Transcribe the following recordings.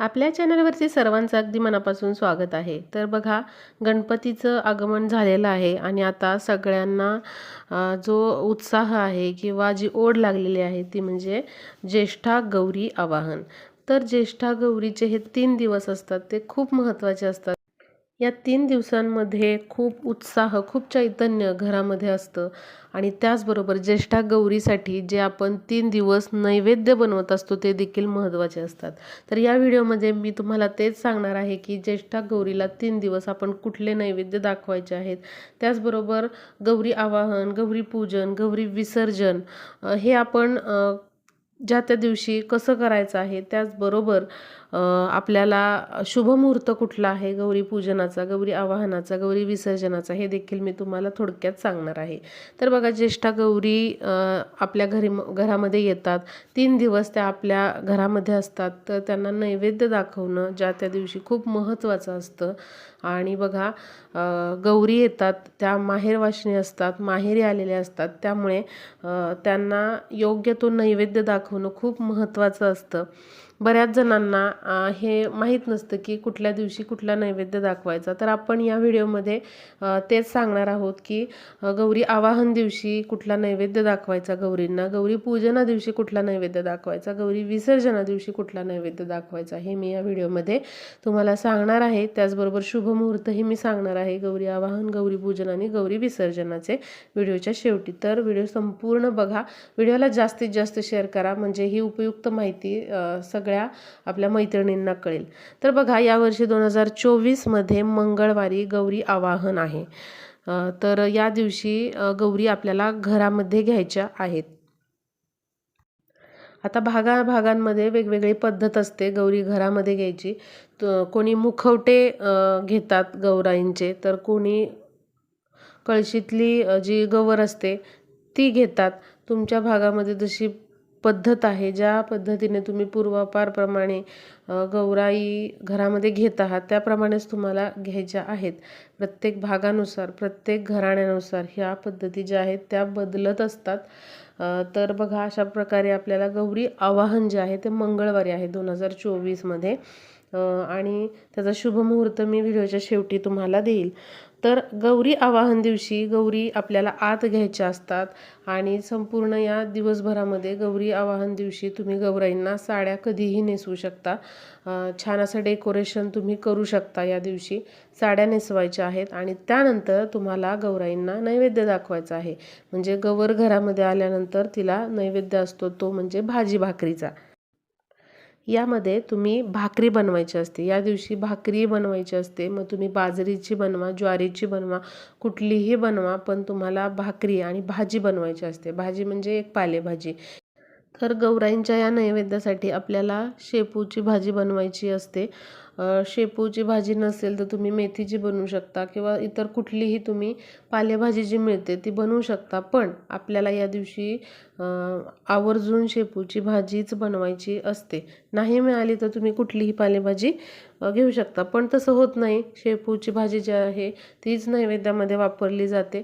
आपल्या चॅनलवरती सर्वांचं अगदी मनापासून स्वागत आहे. तर बघा गणपतीचं आगमन झालेलं आहे आणि आता सगळ्यांना जो उत्साह आहे किंवा जी ओढ लागलेली आहे ती म्हणजे ज्येष्ठा गौरी आवाहन. तर ज्येष्ठा गौरीचे हे तीन दिवस असतात ते खूप महत्त्वाचे असतात. या तीन दिवसांमध्ये खूप उत्साह खूप चैतन्य घरामध्ये असतं. आणि त्याचबरोबर ज्येष्ठा गौरीसाठी जे आपण तीन दिवस नैवेद्य बनवत असतो ते देखील महत्त्वाचे असतात. तर या व्हिडिओमध्ये मी तुम्हाला तेच सांगणार आहे की ज्येष्ठा गौरीला तीन दिवस आपण कुठले नैवेद्य दाखवायचे आहेत. त्याचबरोबर गौरी आवाहन गौरी पूजन गौरी विसर्जन हे आपण ज्या त्या दिवशी कसं करायचं आहे त्याचबरोबर आपल्याला शुभमुहूर्त कुठला आहे गौरी पूजनाचा गौरी आवाहनाचा गौरी विसर्जनाचा हे देखील मी तुम्हाला थोडक्यात सांगणार आहे. तर बघा ज्येष्ठा गौरी आपल्या घरी घरामध्ये येतात. तीन दिवस त्या आपल्या घरामध्ये असतात. तर त्यांना नैवेद्य दाखवणं ज्या त्या दिवशी खूप महत्त्वाचं असतं. आणि बघा गौरी येतात त्या माहेरवाशिणी असतात माहेरी आलेल्या असतात. त्यामुळे त्यांना योग्य तो नैवेद्य दाखव दाखवणं खूप महत्त्वाचं असतं. बऱ्याच जणांना हे माहीत नसतं की कुठल्या दिवशी कुठला नैवेद्य दाखवायचा. तर आपण या व्हिडिओमध्ये तेच सांगणार आहोत की गौरी आवाहन दिवशी कुठला नैवेद्य दाखवायचा गौरींना गौरी पूजना दिवशी कुठला नैवेद्य दाखवायचा गौरी विसर्जना दिवशी कुठला नैवेद्य दाखवायचा हे मी या व्हिडिओमध्ये तुम्हाला सांगणार आहे. त्याचबरोबर शुभमुहूर्तही मी सांगणार आहे गौरी आवाहन गौरी पूजन आणि गौरी विसर्जनाचे व्हिडिओच्या शेवटी. तर व्हिडिओ संपूर्ण बघा. व्हिडिओला जास्तीत जास्त शेअर करा. म्हणजे ही उपयुक्त माहिती सगळ्या सगळ्या आपल्या मैत्रिणींना कळेल. तर बघा यावर्षी दोन हजार चोवीसमध्ये मंगळवारी गौरी आवाहन आहे. तर या दिवशी गौरी आपल्याला घरामध्ये घ्यायच्या आहेत. आता भागा भागांमध्ये वेगवेगळी पद्धत असते गौरी घरामध्ये घ्यायची. कोणी मुखवटे घेतात गौराईंचे तर कोणी कळशीतली जी गवर असते ती घेतात. तुमच्या भागामध्ये जशी पद्धत आहे ज्या पद्धतीने तुम्ही पूर्वापारप्रमाणे गौराई घरामध्ये घेत आहात त्याप्रमाणेच तुम्हाला घ्यायच्या आहेत. प्रत्येक भागानुसार प्रत्येक घराण्यानुसार ह्या पद्धती ज्या आहेत त्या बदलत असतात. तर बघा अशा प्रकारे आपल्याला गौरी आवाहन जे आहे ते मंगळवारी आहे दोन हजार चोवीसमध्ये आणि त्याचा शुभमुहूर्त मी व्हिडिओच्या शेवटी तुम्हाला देईल. तर गौरी आवाहन दिवशी गौरी आपल्याला आत घ्यायच्या असतात. आणि संपूर्ण या दिवसभरामध्ये गौरी आवाहन दिवशी तुम्ही गौराईंना साड्या कधीही नेसवू शकता. छान असं डेकोरेशन तुम्ही करू शकता या दिवशी. साड्या नेसवायच्या आहेत आणि त्यानंतर तुम्हाला गौराईंना नैवेद्य दाखवायचा आहे. म्हणजे गवर घरामध्ये आल्यानंतर तिला नैवेद्य असतो तो म्हणजे भाजी भाकरीचा. यामध्ये तुम्ही भाकरी बनवायची असते. या दिवशी भाकरी बनवायची असते. मग तुम्ही बाजरीची बनवा ज्वारीची बनवा कुठलीही बनवा पण तुम्हाला भाकरी आणि भाजी बनवायची असते. भाजी म्हणजे एक पालेभाजी. तर गौराईंच्या या नैवेद्यासाठी आपल्याला शेपूची भाजी बनवायची असते. शेपूची भाजी नसेल तर तुम्ही मेथीची बनवू शकता किंवा इतर कुठलीही तुम्ही पालेभाजी जी मिळते ती बनवू शकता. पण आपल्याला या दिवशी आवर्जून शेपूची भाजीच बनवायची असते. नाही मिळाली तर तुम्ही कुठलीही पालेभाजी घेऊ शकता. पण तसं होत नाही. शेपूची भाजी जी आहे तीच नैवेद्यामध्ये वापरली जाते.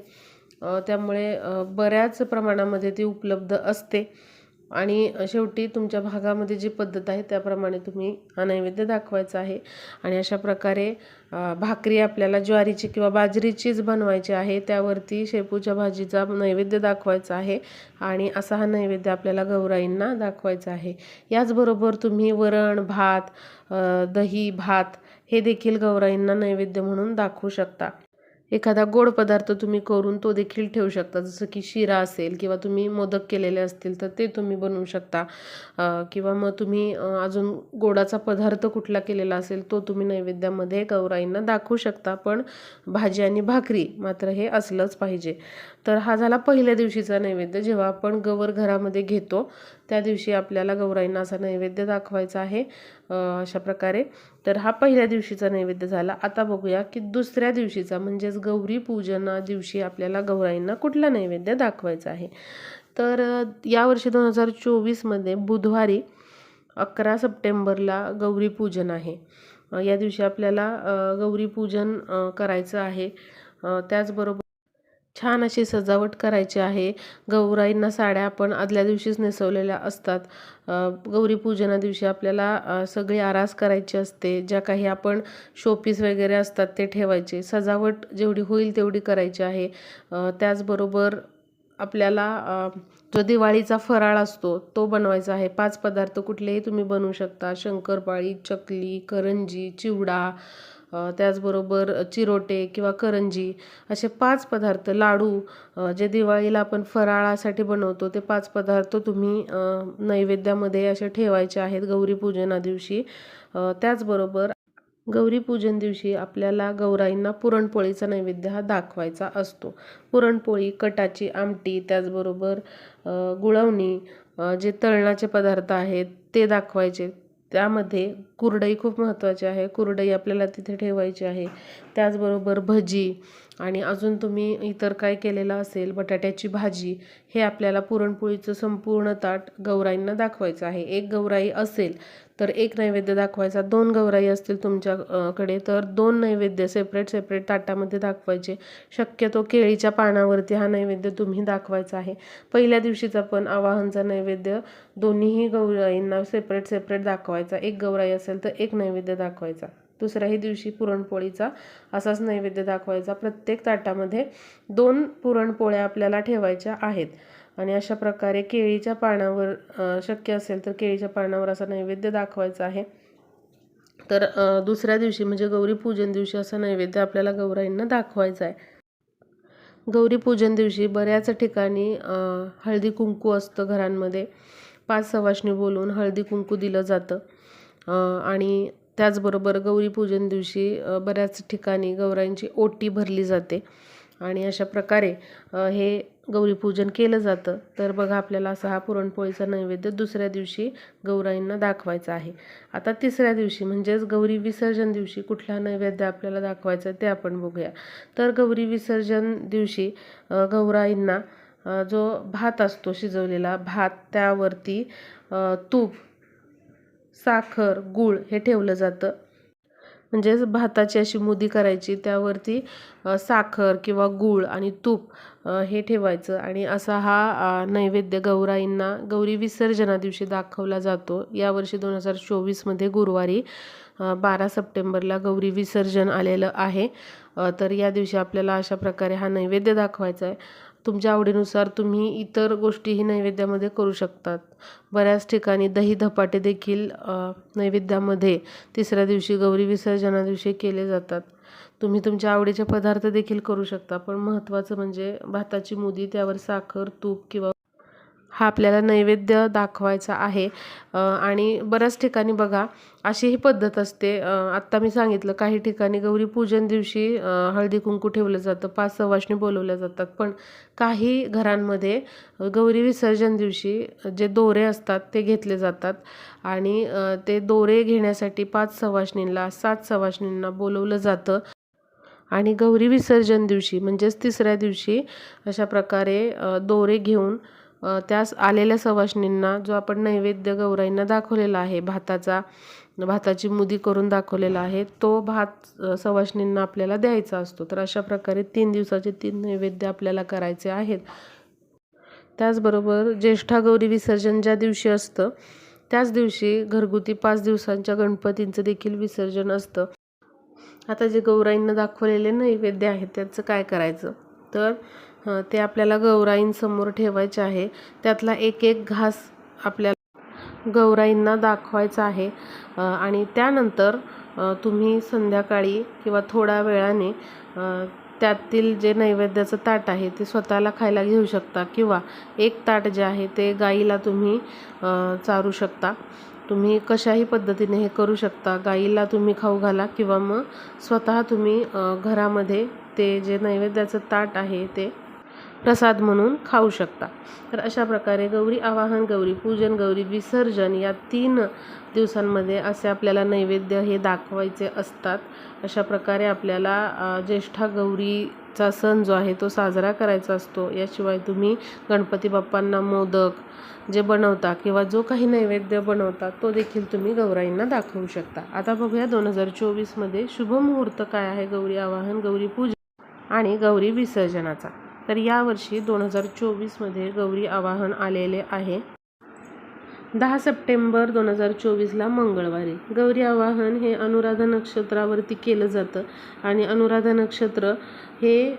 त्यामुळे बऱ्याच प्रमाणामध्ये ती उपलब्ध असते. आणि शेवटी तुमच्या भागामध्ये जी पद्धत आहे त्याप्रमाणे तुम्ही हा नैवेद्य दाखवायचा आहे. आणि अशा प्रकारे भाकरी आपल्याला ज्वारीची किंवा बाजरीचीच बनवायची आहे त्यावरती शेपूच्या भाजीचा नैवेद्य दाखवायचा आहे आणि असा हा नैवेद्य आपल्याला गौराईंना दाखवायचा आहे. याचबरोबर तुम्ही वरण भात दही भात हे देखील गौराईंना नैवेद्य म्हणून दाखवू शकता. एखादा गोड पदार्थ तुम्ही करून तो देखील ठेवू शकता. जसं की शिरा असेल किंवा तुम्ही मोदक केलेले असतील तर ते तुम्ही बनवू शकता. किंवा मग तुम्ही अजून गोडाचा पदार्थ कुठला केलेला असेल तो तुम्ही नैवेद्यामध्ये गौराईंना दाखवू शकता. पण भाजी आणि भाकरी मात्र हे असलंच पाहिजे. तर हा झाला पहिल्या दिवशीचा नैवेद्य. जेव्हा आपण गवर घरामध्ये घेतो त्या दिवशी आपल्याला गौराईंना असा नैवेद्य दाखवायचा आहे अशा प्रकारे. तर हा पहिल्या दिवशीचा नैवेद्य झाला. आता बघूया की दुसऱ्या दिवशीचा म्हणजेच गौरी पूजना दिवशी आपल्याला गौराईंना कुठला नैवेद्य दाखवायचा आहे? तर यावर्षी दोन हजार चोवीसमध्ये बुधवारी अकरा सप्टेंबरला गौरी पूजन आहे. या दिवशी आपल्याला गौरी पूजन करायचं आहे. त्याचबरोबर छान अशी सजावट करायची आहे. गौराईंना साड्या आपण आदल्या दिवशीच नेसवलेल्या असतात. गौरी पूजना दिवशी आपल्याला सगळी आरास करायची असते. ज्या काही आपण शोपीस वगैरे असतात ते ठेवायचे. सजावट जेवढी होईल तेवढी करायची आहे. त्याचबरोबर आपल्याला जो दिवाळीचा फराळ असतो तो बनवायचा आहे. पाच पदार्थ कुठलेही तुम्ही बनवू शकता. शंकरपाळी चकली करंजी चिवडा त्याचबरोबर चिरोटे किंवा करंजी असे पाच पदार्थ लाडू जे दिवाळीला आपण फराळासाठी बनवतो ते पाच पदार्थ तुम्ही नैवेद्यामध्ये असे ठेवायचे आहेत गौरीपूजना दिवशी. त्याचबरोबर गौरीपूजन दिवशी आपल्याला गौराईंना पुरणपोळीचा नैवेद्य हा दाखवायचा असतो. पुरणपोळी कटाची आमटी त्याचबरोबर गुळवणी जे तळणाचे पदार्थ आहेत ते दाखवायचे. त्यामध्ये कुरडई खूप महत्त्वाची आहे. कुरडई आपल्याला तिथे ठेवायची आहे. त्याचबरोबर भजी आणि अजून तुम्ही इतर काय केलेलं असेल बटाट्याची भाजी हे आपल्याला पुरणपोळीचं संपूर्ण ताट गौराईंना दाखवायचं आहे. एक गौराई असेल तर एक नैवेद्य दाखवायचा. दोन गौराई असतील तुमच्याकडे तर दोन नैवेद्य सेपरेट सेपरेट ताटामध्ये दाखवायचे. शक्यतो केळीच्या पानावरती हा नैवेद्य तुम्ही दाखवायचा आहे. पहिल्या दिवशीचा पण आवाहनचा नैवेद्य दोन्हीही गौराईंना सेपरेट सेपरेट दाखवायचा. एक गौराई असेल तर एक नैवेद्य दाखवायचा. दुसऱ्याही दिवशी पुरणपोळीचा असाच नैवेद्य दाखवायचा. प्रत्येक ताटामध्ये दोन पुरणपोळ्या आपल्याला ठेवायच्या आहेत. आणि अशा प्रकारे केळीच्या पानावर शक्य असेल तर केळीच्या पानावर असा नैवेद्य दाखवायचा आहे. तर दुसऱ्या दिवशी म्हणजे गौरी पूजन दिवशी असा नैवेद्य आपल्याला गौराईंना दाखवायचा आहे. गौरी पूजन दिवशी बऱ्याच ठिकाणी हळदी कुंकू असतं घरांमध्ये. पाच सवाष्णी बोलून हळदी कुंकू दिलं जातं. आणि त्याचबरोबर गौरीपूजन दिवशी बऱ्याच ठिकाणी गौराईंची ओटी भरली जाते. आणि अशा प्रकारे हे गौरीपूजन केलं जातं. तर बघा आपल्याला असा हा पुरणपोळीचा नैवेद्य दुसऱ्या दिवशी गौराईंना दाखवायचा आहे. आता तिसऱ्या दिवशी म्हणजेच गौरी विसर्जन दिवशी कुठला नैवेद्य आपल्याला दाखवायचा ते आपण बघूया. तर गौरी विसर्जन दिवशी गौराईंना जो भात असतो शिजवलेला भात त्यावरती तूप साखर गूळ हे ठेवलं जातं. म्हणजेच भाताची अशी मुदी करायची त्यावरती साखर किंवा गूळ आणि तूप हे ठेवायचं. आणि असा हा नैवेद्य गौराईंना गौरी विसर्जना दिवशी दाखवला जातो. यावर्षी दोन हजार चोवीसमध्ये गुरुवारी बारा सप्टेंबरला गौरी विसर्जन आलेलं आहे. तर या दिवशी आपल्याला अशा प्रकारे हा नैवेद्य दाखवायचा आहे. तुमच्या आवडीनुसार तुम्ही इतर गोष्टीही नैवेद्यामध्ये करू शकतात. बऱ्याच ठिकाणी दही धपाटे देखील नैवेद्यामध्ये तिसऱ्या दिवशी गौरी विसर्जना दिवशी केले जातात. तुम्ही तुमच्या आवडीचे पदार्थ देखील करू शकता. पण महत्त्वाचं म्हणजे भाताची मुदी त्यावर साखर तूप किंवा हा आपल्याला नैवेद्य दाखवायचा आहे. आणि बऱ्याच ठिकाणी बघा अशी ही पद्धत असते. आत्ता मी सांगितलं काही ठिकाणी गौरी पूजन दिवशी हळदी कुंकू ठेवलं जातं पाच सवाष्णी बोलवल्या जातात. पण काही घरांमध्ये गौरी विसर्जन दिवशी जे दोरे असतात ते घेतले जातात. आणि ते दोरे घेण्यासाठी पाच सवाशणींना सात सवाष्णींना बोलवलं जातं. आणि गौरी विसर्जन दिवशी म्हणजेच तिसऱ्या दिवशी अशा प्रकारे दोरे घेऊन त्यास आलेल्या सवाष्णींना जो आपण नैवेद्य गौराईंना दाखवलेला आहे भाताचा भाताची मुदी करून दाखवलेला आहे तो भात अ, आपल्याला द्यायचा असतो. तर अशा प्रकारे तीन दिवसाचे तीन नैवेद्य आपल्याला करायचे आहेत. त्याचबरोबर ज्येष्ठा गौरी विसर्जन ज्या दिवशी असतं त्याच दिवशी घरगुती पाच दिवसांच्या गणपतींचं देखील विसर्जन असतं. आता जे गौराईंना दाखवलेले नैवेद्य आहेत त्याचं काय करायचं? तर ते आपल्याला गौराईंसमोर ठेवायचे आहे. त्यातला एक एक घास आपल्याला गौराईंना दाखवायचा आहे. आणि त्यानंतर तुम्ही संध्याकाळी किंवा थोड्या वेळाने त्यातील जे नैवेद्याचं ताट आहे ते स्वतःला खायला घेऊ शकता किंवा एक ताट जे आहे ते गाईला तुम्ही चारू शकता. तुम्ही कशाही पद्धतीने हे करू शकता. गाईला तुम्ही खाऊ घाला किंवा मग स्वतः तुम्ही घरामध्ये ते जे नैवेद्याचं ताट आहे ते प्रसाद म्हणून खाऊ शकता. तर अशा प्रकारे गौरी आवाहन गौरी पूजन गौरी विसर्जन या तीन दिवसांमध्ये असे आपल्याला नैवेद्य हे दाखवायचे असतात. अशा प्रकारे आपल्याला ज्येष्ठा गौरीचा सण जो आहे तो साजरा करायचा असतो. याशिवाय तुम्ही गणपती बाप्पांना मोदक जे बनवता किंवा जो काही नैवेद्य बनवता तो देखील तुम्ही गौराईंना दाखवू शकता. आता बघूया दोन हजार चोवीसमध्ये शुभ मुहूर्त काय आहे? गौरी आवाहन गौरी पूजन आणि गौरी विसर्जनाचा. तर यावर्षी दोन हजार चोवीसमध्ये गौरी आवाहन आलेले आहे. दहा सप्टेंबर दोन हजार चोवीसला मंगळवारी. गौरी आवाहन हे अनुराधा नक्षत्रावरती केलं जातं आणि अनुराधा नक्षत्र हे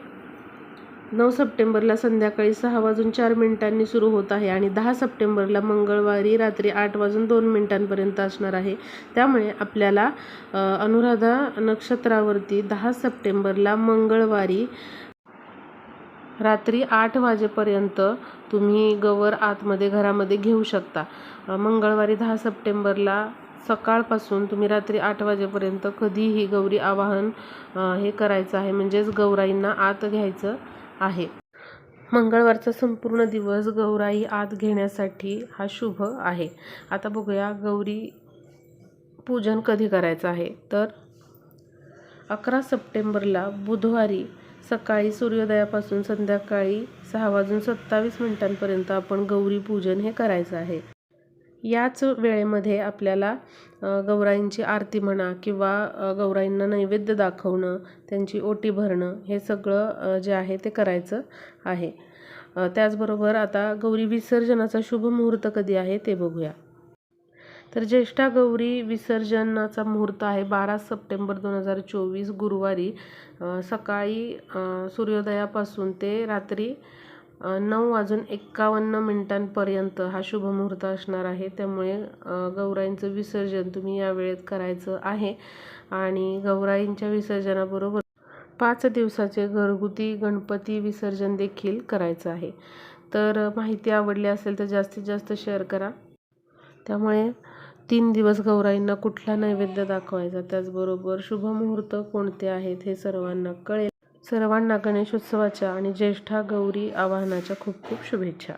नऊ सप्टेंबरला संध्याकाळी सहा वाजून चार मिनिटांनी सुरू होत आहे आणि दहा सप्टेंबरला मंगळवारी रात्री आठ वाजून दोन मिनिटांपर्यंत असणार आहे. त्यामुळे आपल्याला अनुराधा नक्षत्रावरती दहा सप्टेंबरला मंगळवारी रात्री आठ वाजेपर्यंत तुम्ही गवर आतमध्ये घरामध्ये घेऊ शकता. मंगळवारी दहा सप्टेंबरला सकाळपासून तुम्ही रात्री आठ वाजेपर्यंत कधीही गौरी आवाहन हे करायचं आहे. म्हणजेच गौराईंना आत घ्यायचं आहे. मंगळवारचा संपूर्ण दिवस गौराई आत घेण्यासाठी हा शुभ आहे. आता बघूया गौरी पूजन कधी करायचं आहे. तर अकरा सप्टेंबरला बुधवारी सकाळी सूर्योदयापासून संध्याकाळी सहा वाजून सत्तावीस मिनिटांपर्यंत आपण गौरी पूजन हे करायचं आहे. याच वेळेमध्ये आपल्याला गौराईंची आरती म्हणा किंवा गौराईंना नैवेद्य दाखवणं त्यांची ओटी भरणं हे सगळं जे आहे ते करायचं आहे. त्याचबरोबर आता गौरी विसर्जनाचा शुभ मुहूर्त कधी आहे ते बघूया. तर ज्येष्ठा गौरी विसर्जनाचा मुहूर्त आहे. बारा सप्टेंबर दोन हजार चोवीस गुरुवारी सकाळी सूर्योदयापासून ते रात्री नऊ वाजून एक्कावन्न मिनिटांपर्यंत हा शुभ मुहूर्त असणार आहे. त्यामुळे गौराईंचं विसर्जन तुम्ही या वेळेत करायचं आहे आणि गौराईंच्या विसर्जनाबरोबर पाच दिवसाचे घरगुती गणपती विसर्जन देखील करायचं आहे. तर माहिती आवडली असेल तर जास्तीत जास्त शेअर करा. त्यामुळे तीन दिवस गौराईंना कुठला नैवेद्य दाखवायचा? त्याचबरोबर शुभमुहूर्त कोणते आहेत हे सर्वांना कळेल. सर्वांना गणेशोत्सवाच्या आणि ज्येष्ठा गौरी आवाहनाच्या खूप खूप शुभेच्छा.